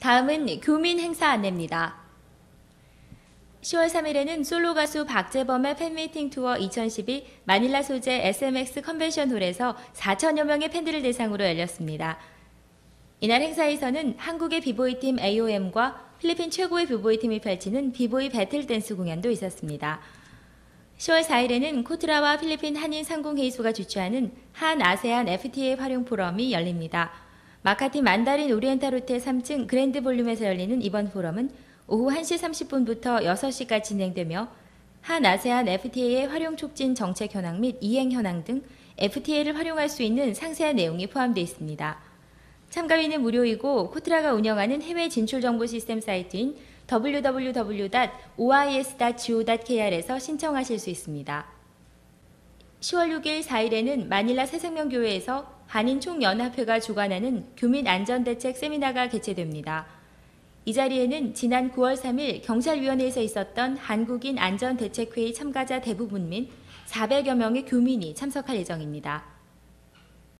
다음은 교민 행사 안내입니다. 10월 3일에는 솔로 가수 박재범의 팬미팅 투어 2012 마닐라 소재 SMX 컨벤션 홀에서 4천여 명의 팬들을 대상으로 열렸습니다. 이날 행사에서는 한국의 비보이 팀 AOM과 필리핀 최고의 비보이 팀이 펼치는 비보이 배틀 댄스 공연도 있었습니다. 10월 4일에는 코트라와 필리핀 한인 상공회의소가 주최하는 한 아세안 FTA 활용 포럼이 열립니다. 마카티 만다린 오리엔탈 호텔 3층 그랜드 볼륨에서 열리는 이번 포럼은 오후 1시 30분부터 6시까지 진행되며 한 아세안 FTA의 활용 촉진 정책 현황 및 이행 현황 등 FTA를 활용할 수 있는 상세한 내용이 포함되어 있습니다. 참가비는 무료이고 코트라가 운영하는 해외 진출 정보 시스템 사이트인 www.ois.go.kr에서 신청하실 수 있습니다. 10월 6일 4일에는 마닐라 새생명교회에서 한인총연합회가 주관하는 교민 안전대책 세미나가 개최됩니다. 이 자리에는 지난 9월 3일 경찰위원회에서 있었던 한국인 안전대책회의 참가자 대부분 및 400여 명의 교민이 참석할 예정입니다.